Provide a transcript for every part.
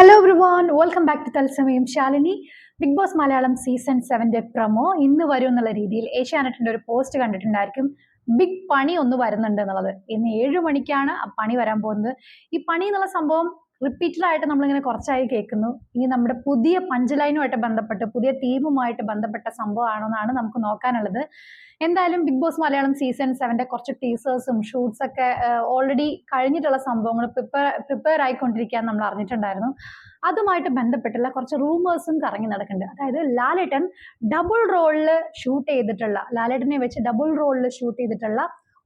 Hello everyone welcome back to തത്സമയം Shalini. Bigg Boss Malayalam season സെവന്റെ promo ഇന്ന് വരും എന്നുള്ള രീതിയിൽ ഏഷ്യാനെറ്റിന്റെ ഒരു പോസ്റ്റ് കണ്ടിട്ടുണ്ടായിരിക്കും. ബിഗ് പണി ഒന്ന് വരുന്നുണ്ട് എന്നുള്ളത്. ഇന്ന് ഏഴ് മണിക്കാണ് പണി വരാൻ പോകുന്നത്. ഈ പണി എന്നുള്ള സംഭവം റിപ്പീറ്റഡ് ആയിട്ട് നമ്മളിങ്ങനെ കുറച്ചായി കേൾക്കുന്നു. ഇനി നമ്മുടെ പുതിയ പഞ്ച് ലൈനുമായിട്ട് ബന്ധപ്പെട്ട് പുതിയ ടീമുമായിട്ട് ബന്ധപ്പെട്ട സംഭവമാണെന്നാണ് നമുക്ക് നോക്കാനുള്ളത്. എന്തായാലും ബിഗ് ബോസ് മലയാളം സീസൺ സെവന്റെ കുറച്ച് ടീസേഴ്സും ഷൂട്ട്സ് ഒക്കെ ഓൾറെഡി കഴിഞ്ഞിട്ടുള്ള സംഭവങ്ങൾ പ്രിപ്പയർ പ്രിപ്പയർ ആയിക്കൊണ്ടിരിക്കാൻ നമ്മൾ അറിഞ്ഞിട്ടുണ്ടായിരുന്നു. അതുമായിട്ട് ബന്ധപ്പെട്ടുള്ള കുറച്ച് റൂമേഴ്സും കറങ്ങി നടക്കുന്നുണ്ട്. അതായത് ലാലേട്ടൻ ഡബിൾ റോളിൽ ഷൂട്ട് ചെയ്തിട്ടുള്ള ലാലേട്ടനെ വെച്ച് ഡബിൾ റോളിൽ ഷൂട്ട് ചെയ്തിട്ടുള്ള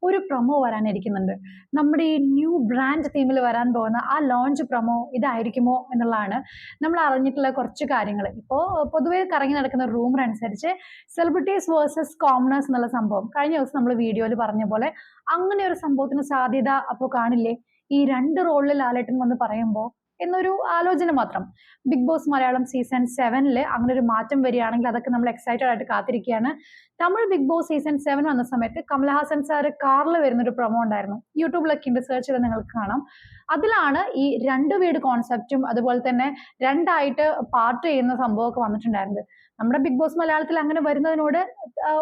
ഒരു പ്രൊമോ വരാനിരിക്കുന്നുണ്ട്. നമ്മുടെ ഈ ന്യൂ ബ്രാൻഡ് തീമിൽ വരാൻ പോകുന്ന ആ ലോഞ്ച് പ്രൊമോ ഇതായിരിക്കുമോ എന്നുള്ളതാണ് നമ്മൾ അറിഞ്ഞിട്ടുള്ള കുറച്ച് കാര്യങ്ങൾ. ഇപ്പോൾ പൊതുവേ കറങ്ങി നടക്കുന്ന റൂമർ അനുസരിച്ച് സെലിബ്രിറ്റീസ് വേഴ്സസ് കോമണേഴ്സ് എന്നുള്ള സംഭവം കഴിഞ്ഞ ദിവസം നമ്മൾ വീഡിയോയിൽ പറഞ്ഞ പോലെ അങ്ങനെ ഒരു സംഭവത്തിന് സാധ്യത അപ്പോൾ കാണില്ലേ? ഈ രണ്ട് റോളിൽ ലാലേട്ടൻ വന്ന് പറയുമ്പോൾ എന്നൊരു ആലോചന മാത്രം. ബിഗ് ബോസ് മലയാളം സീസൺ സെവനിൽ അങ്ങനെ ഒരു മാറ്റം വരികയാണെങ്കിൽ അതൊക്കെ നമ്മൾ എക്സൈറ്റഡ് ആയിട്ട് കാത്തിരിക്കുകയാണ്. Tamil Bigg Boss season seven വന്ന സമയത്ത് കമൽഹാസൻ സാർ കാറിൽ വരുന്നൊരു പ്രൊമോ ഉണ്ടായിരുന്നു. യൂട്യൂബിലൊക്കെ ഉണ്ട് സെർച്ച് ചെയ്താൽ നിങ്ങൾക്ക് കാണാം. അതിലാണ് ഈ രണ്ട് വീട് കോൺസെപ്റ്റും അതുപോലെ തന്നെ രണ്ടായിട്ട് പാർട്ട് ചെയ്യുന്ന സംഭവമൊക്കെ വന്നിട്ടുണ്ടായിരുന്നത്. നമ്മുടെ ബിഗ് ബോസ് മലയാളത്തിൽ അങ്ങനെ വരുന്നതിനോട്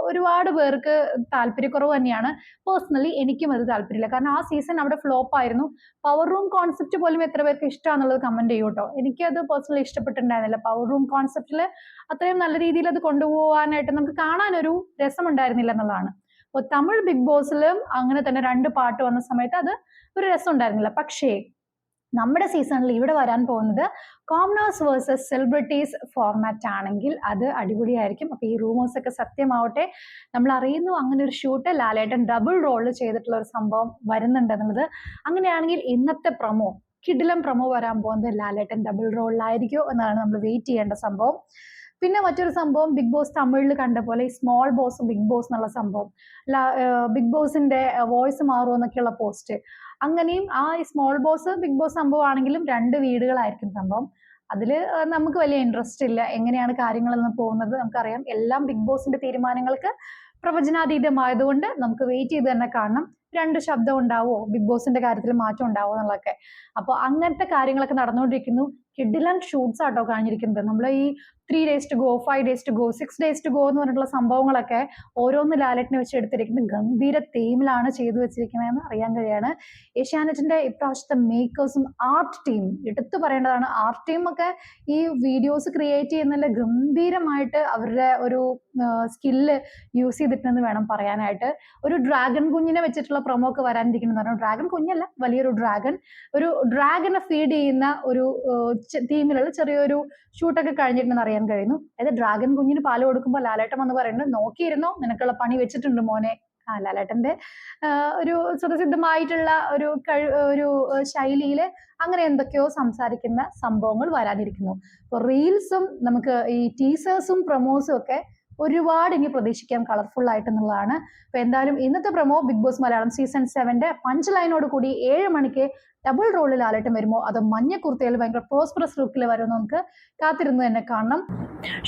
ഒരുപാട് പേർക്ക് താല്പര്യക്കുറവ് തന്നെയാണ്. പേഴ്സണലി എനിക്കും അത് താല്പര്യമില്ല. കാരണം ആ സീസൺ അവിടെ ഫ്ലോപ്പ് ആയിരുന്നു. പവർ റൂം കോൺസെപ്റ്റ് പോലും എത്ര പേർക്ക് ഇഷ്ടമാണെന്നുള്ളത് കമന്റ് ചെയ്യൂ കേട്ടോ എനിക്കത് പേഴ്സണലി ഇഷ്ടപ്പെട്ടിട്ടുണ്ടായിരുന്നില്ല. പവർ റൂം കോൺസെപ്റ്റിൽ അത്രയും നല്ല രീതിയിൽ അത് കൊണ്ടുപോകാനായിട്ട് നമുക്ക് കാണാനൊരു രസമുണ്ടായിരുന്നില്ല എന്നുള്ളതാണ്. അപ്പോൾ തമിഴ് ബിഗ് ബോസിലും അങ്ങനെ തന്നെ രണ്ട് പാട്ട് വന്ന സമയത്ത് അത് ഒരു രസം ഉണ്ടായിരുന്നില്ല. പക്ഷേ നമ്മുടെ സീസണിൽ ഇവിടെ വരാൻ പോകുന്നത് കോമണേഴ്സ് വേഴ്സസ് സെലിബ്രിറ്റീസ് ഫോർമാറ്റ് ആണെങ്കിൽ അത് അടിപൊളിയായിരിക്കും. അപ്പോൾ ഈ റൂമേഴ്സ് ഒക്കെ സത്യമാവട്ടെ. നമ്മൾ അറിയുന്നു അങ്ങനെ ഒരു ഷൂട്ട് ലാലേട്ടൻ ഡബിൾ റോൾ ചെയ്തിട്ടുള്ള ഒരു സംഭവം വരുന്നുണ്ടെന്നുള്ളത് അങ്ങനെയാണെങ്കിൽ ഇന്നത്തെ പ്രമോ കിഡിലം പ്രമോ വരാൻ പോകുന്നത് ലാലേട്ടൻ ഡബിൾ റോളിലായിരിക്കും എന്നാണ് നമ്മൾ വെയിറ്റ് ചെയ്യേണ്ട സംഭവം. പിന്നെ മറ്റൊരു സംഭവം ബിഗ് ബോസ് തമിഴിൽ കണ്ട പോലെ ഈ സ്മോൾ ബോസ് ബിഗ് ബോസ് എന്നുള്ള സംഭവം. ബിഗ് ബോസിന്റെ വോയിസ് മാറുമോ എന്നൊക്കെയുള്ള പോസ്റ്റ് അങ്ങനെയും ആ സ്മോൾ ബോസ് ബിഗ് ബോസ് സംഭവം ആണെങ്കിലും രണ്ട് വീടുകളായിരിക്കും സംഭവം. അതിൽ നമുക്ക് വലിയ ഇൻട്രസ്റ്റ് ഇല്ല. എങ്ങനെയാണ് കാര്യങ്ങളെന്ന് പോകുന്നത് നമുക്കറിയാം. എല്ലാം ബിഗ് ബോസിന്റെ തീരുമാനങ്ങൾക്ക് പ്രവചനാതീതമായതുകൊണ്ട് നമുക്ക് വെയിറ്റ് ചെയ്ത് തന്നെ കാണണം. രണ്ട് ശബ്ദം ഉണ്ടാവോ? ബിഗ് ബോസിന്റെ കാര്യത്തിൽ മാറ്റം ഉണ്ടാവോ എന്നുള്ളതൊക്കെ. അപ്പോൾ അങ്ങനത്തെ കാര്യങ്ങളൊക്കെ നടന്നുകൊണ്ടിരിക്കുന്നു. കിഡിലൻ ഷൂട്ട്സ് ആട്ടോ കാണിച്ചിരിക്കുന്നത്. നമ്മൾ ഈ three days to go five days to go six days to go എന്ന് പറഞ്ഞിട്ടുള്ള സംഭവങ്ങളൊക്കെ ഓരോന്ന് ലാലറ്റിനെ വെച്ച് എടുത്തിരിക്കുന്നത് ഗംഭീര തീമിലാണ് ചെയ്തു വെച്ചിരിക്കുന്നത് എന്ന് അറിയാൻ കഴിയാണ്. ഏഷ്യാനെറ്റിന്റെ ഇപ്രാവശ്യത്തെ മേക്കേഴ്സും ആർട്ട് ടീം എടുത്തു പറയേണ്ടതാണ്. ആർട്ട് ടീം ഒക്കെ ഈ വീഡിയോസ് ക്രിയേറ്റ് ചെയ്യുന്നതിൽ ഗംഭീരമായിട്ട് അവരുടെ ഒരു സ്കില്ല് യൂസ് ചെയ്തിട്ടുണ്ടെന്ന് വേണം പറയാനായിട്ട്. ഒരു ഡ്രാഗൺ കുഞ്ഞിനെ വെച്ചിട്ടുള്ള പ്രൊമോ ഒക്കെ വരാനിരിക്കുന്നു പറഞ്ഞു. ഡ്രാഗൺ കുഞ്ഞല്ല വലിയൊരു ഡ്രാഗൺ ഒരു ഡ്രാഗനെ ഫീഡ് ചെയ്യുന്ന ഒരു തീമിലുള്ള ചെറിയൊരു ഷൂട്ടൊക്കെ കഴിഞ്ഞിട്ടുണ്ടെന്ന് അറിയാൻ കഴിയുന്നു. അതായത് ഡ്രാഗൻ കുഞ്ഞിന് പാൽ കൊടുക്കുമ്പോൾ ലാലേട്ടൻ വന്ന് പറയുന്നത് നോക്കിയിരുന്നോ? നിനക്കുള്ള പണി വെച്ചിട്ടുണ്ട് മോനെ. ആ ലാലേട്ടന്റെ ഒരു സുപ്രസിദ്ധമായിട്ടുള്ള ഒരു ഒരു ശൈലിയിൽ അങ്ങനെ എന്തൊക്കെയോ സംസാരിക്കുന്ന സംഭവങ്ങൾ വരാനിരിക്കുന്നു. അപ്പോൾ റീൽസും നമുക്ക് ഈ ടീസേഴ്സും പ്രൊമോസും ഒക്കെ ഒരുപാട് ഇനി പ്രതീക്ഷിക്കാം കളർഫുൾ ആയിട്ട് എന്നുള്ളതാണ് അപ്പൊ എന്തായാലും ഇന്നത്തെ promo Bigg Boss Malayalam season സെവന്റെ punch ലൈനോട് കൂടി ഏഴ് മണിക്ക് ഡബിൾ റോളിൽ ആലട്ടം വരുമോ അത് മഞ്ഞ കുർത്തയിൽ ഭയങ്കര പ്രോസ്പ്രസ് ലുക്കിൽ വരുമോ നമുക്ക് കാത്തിരുന്ന് തന്നെ കാണണം.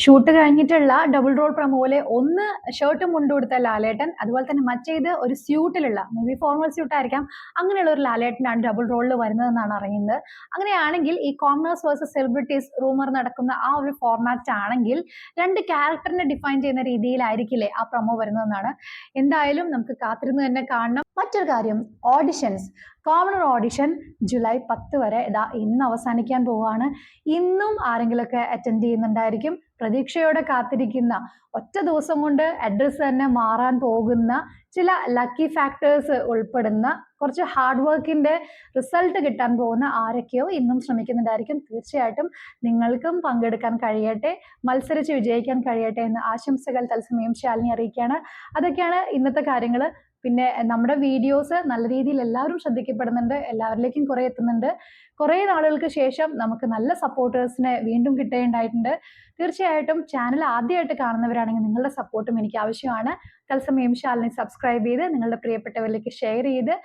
ഷൂട്ട് കഴിഞ്ഞിട്ടുള്ള ഡബിൾ റോൾ പ്രമോലെ ഒന്ന് ഷർട്ടും മുണ്ടും കൊടുത്ത ലാലേട്ടൻ അതുപോലെ തന്നെ മറ്റേത് ഒരു സ്യൂട്ടിലുള്ള മേ ബി ഫോർമൽ സ്യൂട്ട് ആയിരിക്കാം അങ്ങനെയുള്ള ഒരു ലാലേട്ടനാണ് ഡബിൾ റോളിൽ വരുന്നതെന്നാണ് അറിയുന്നത്. അങ്ങനെയാണെങ്കിൽ ഈ കോമേഴ്സ് വേഴ്സസ് സെലിബ്രിറ്റീസ് റൂമർ നടക്കുന്ന ആ ഒരു ഫോർമാറ്റ് ആണെങ്കിൽ രണ്ട് ക്യാരക്ടറിനെ ഡിഫൈൻ ചെയ്യുന്ന രീതിയിലായിരിക്കില്ലേ ആ പ്രൊമോ വരുന്നതെന്നാണ്. എന്തായാലും നമുക്ക് കാത്തിരുന്ന് തന്നെ കാണണം. മറ്റൊരു കാര്യം ഓഡിഷൻസ് കോമണർ ഓഡിഷൻ ജൂലൈ പത്ത് വരെ ഇതാ ഇന്ന് അവസാനിക്കാൻ പോവുകയാണ്. ഇന്നും ആരെങ്കിലുമൊക്കെ അറ്റൻഡ് ചെയ്യുന്നുണ്ടായിരിക്കും. പ്രതീക്ഷയോടെ കാത്തിരിക്കുന്ന ഒറ്റ ദിവസം കൊണ്ട് അഡ്രസ്സ് തന്നെ മാറാൻ പോകുന്ന ചില ലക്കി ഫാക്ടേഴ്സ് ഉൾപ്പെടുന്ന കുറച്ച് ഹാർഡ് വർക്കിന്റെ റിസൾട്ട് കിട്ടാൻ പോകുന്ന ആരൊക്കെയോ ഇന്നും ശ്രമിക്കുന്നുണ്ടായിരിക്കും. തീർച്ചയായിട്ടും നിങ്ങൾക്കും പങ്കെടുക്കാൻ കഴിയട്ടെ മത്സരിച്ച് വിജയിക്കാൻ കഴിയട്ടെ എന്ന് ആശംസകൾ തത്സമയം ശാലിനി അറിയിക്കുകയാണ്. അതൊക്കെയാണ് ഇന്നത്തെ കാര്യങ്ങൾ പിന്നെ നമ്മുടെ വീഡിയോസ് നല്ല രീതിയിൽ എല്ലാവരും ശ്രദ്ധിക്കപ്പെടുന്നുണ്ട് എല്ലാവരിലേക്കും കുറേ എത്തുന്നുണ്ട്. കുറേ നാളുകൾക്ക് ശേഷം നമുക്ക് നല്ല സപ്പോർട്ടേഴ്സിനെ വീണ്ടും കിട്ടേണ്ടായിട്ടുണ്ട്. തീർച്ചയായിട്ടും ചാനൽ ആദ്യമായിട്ട് കാണുന്നവരാണെങ്കിൽ നിങ്ങളുടെ സപ്പോർട്ടും എനിക്ക് ആവശ്യമാണ്. തത്സമയം ശാലിനി സബ്സ്ക്രൈബ് ചെയ്ത് നിങ്ങളുടെ പ്രിയപ്പെട്ടവരിലേക്ക് ഷെയർ ചെയ്ത്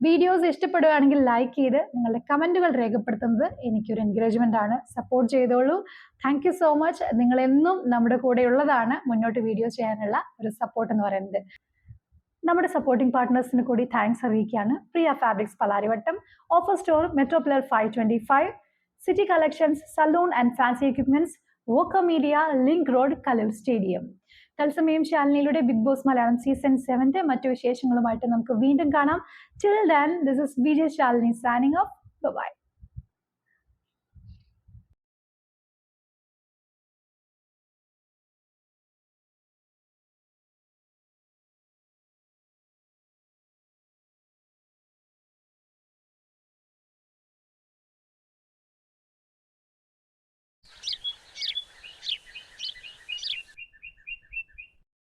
വീഡിയോസ് ഇഷ്ടപ്പെടുകയാണെങ്കിൽ ലൈക്ക് ചെയ്ത് നിങ്ങളുടെ കമന്റുകൾ രേഖപ്പെടുത്തുന്നത് എനിക്കൊരു എൻകറേജ്മെന്റ് ആണ്. സപ്പോർട്ട് ചെയ്തോളൂ. താങ്ക് യു സോ മച്ച് നിങ്ങളെന്നും നമ്മുടെ കൂടെ ഉള്ളതാണ് മുന്നോട്ട് വീഡിയോ ചെയ്യാനുള്ള ഒരു സപ്പോർട്ട് എന്ന് പറയുന്നത്. നമ്മുടെ സപ്പോർട്ടിംഗ് പാർട്ട്നേഴ്സിന് കൂടി താങ്ക്സ് അറിയിക്കുകയാണ്. Priya fabrics Palarivattom offer store മെട്രോപ്ലർ five twenty five city collections salon and fancy equipments വോക്ക media link road Kaloor stadium തത്സമയം ശാലിനിയിലൂടെ ബിഗ് ബോസ് മലയാളം സീസൺ സെവന്റെ മറ്റു വിശേഷങ്ങളുമായിട്ട് നമുക്ക് വീണ്ടും കാണാം. Till than this is Vijay Shalini signing off bye